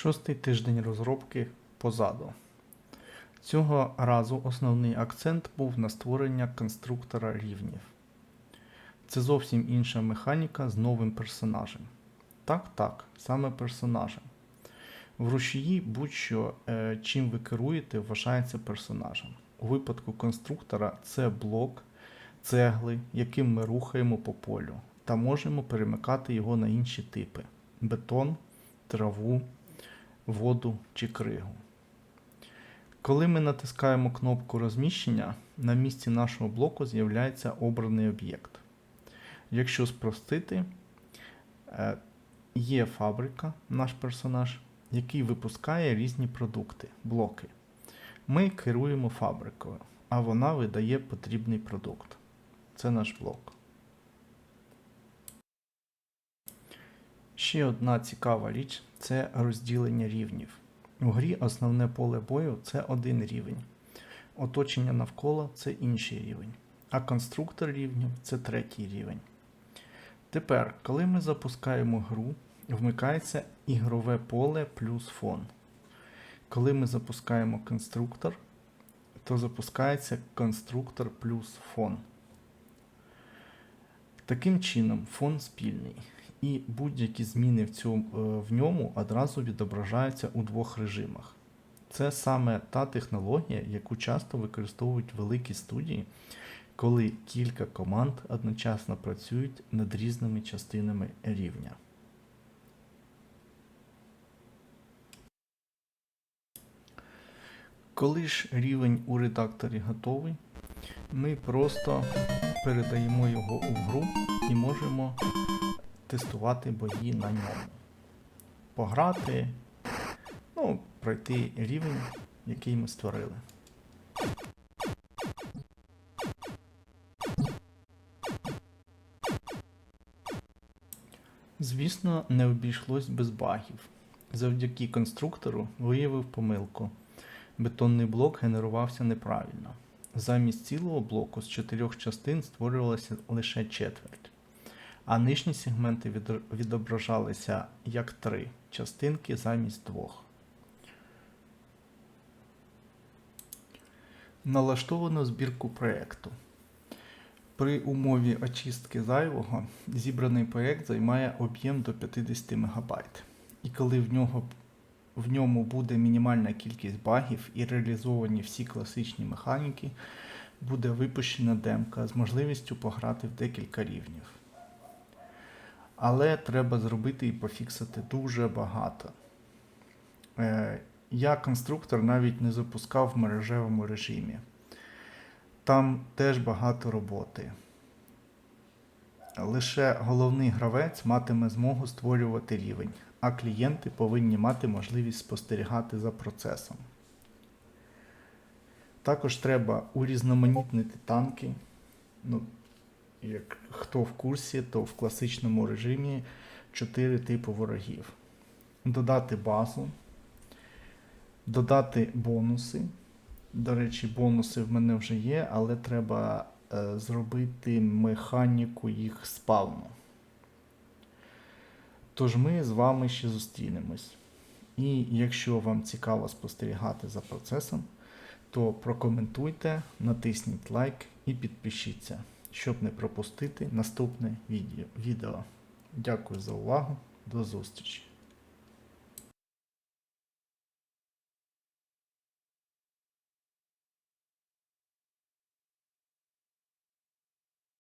Шостий тиждень розробки позаду. Цього разу основний акцент був на створення конструктора рівнів. Це зовсім інша механіка з новим персонажем. Так, так, саме персонажем. В рушії будь-що, е, чим ви керуєте, вважається персонажем. У випадку конструктора це блок, цегли, яким ми рухаємо по полю, та можемо перемикати його на інші типи: бетон, траву, воду чи кригу. Коли ми натискаємо кнопку розміщення, на місці нашого блоку з'являється обраний об'єкт. Якщо спростити, е, є фабрика, наш персонаж, який випускає різні продукти, блоки. Ми керуємо фабрикою, а вона видає потрібний продукт. Це наш блок. Ще одна цікава річ це розділення рівнів. У грі основне поле бою це один рівень. Оточення навколо це інший рівень. А конструктор рівнів це третій рівень. Тепер, коли ми запускаємо гру, вмикається ігрове поле плюс фон. Коли ми запускаємо конструктор, то запускається конструктор плюс фон. Таким чином, фон спільний, і будь-які зміни в, цьому, е, в ньому одразу відображаються у двох режимах. Це саме та технологія, яку часто використовують великі студії, коли кілька команд одночасно працюють над різними частинами рівня. Коли ж рівень у редакторі готовий, ми просто передаємо його у гру і можемо тестувати бої на ньому. Пограти, ну, пройти рівень, який ми створили. Звісно, не обійшлось без багів. Завдяки конструктору виявив помилку. Бетонний блок генерувався неправильно. Замість цілого блоку з чотирьох частин створювалося лише четверть, а нижні сегменти відображалися як три частинки замість двох. Налаштовано збірку проєкту. При умові очистки зайвого зібраний проєкт займає об'єм до 50 МБ. І коли в нього в ньому буде мінімальна кількість багів і реалізовані всі класичні механіки, буде випущена демка з можливістю пограти в декілька рівнів. Але треба зробити і пофіксити дуже багато. Е, Я конструктор навіть не запускав в мережевому режимі. Там теж багато роботи. Лише головний гравець матиме змогу створювати рівень, а клієнти повинні мати можливість спостерігати за процесом. Також треба урізноманітнити танки. Ну, як хто в курсі, то в класичному режимі 4 типи ворогів. Додати базу, додати бонуси. До речі, бонуси в мене вже є, але треба е, зробити механіку їх спавну. Тож ми з вами ще зустрінемось. І якщо вам цікаво спостерігати за процесом, то прокоментуйте, натисніть лайк і підпишіться, щоб не пропустити наступне відео. Дякую за увагу. До зустрічі!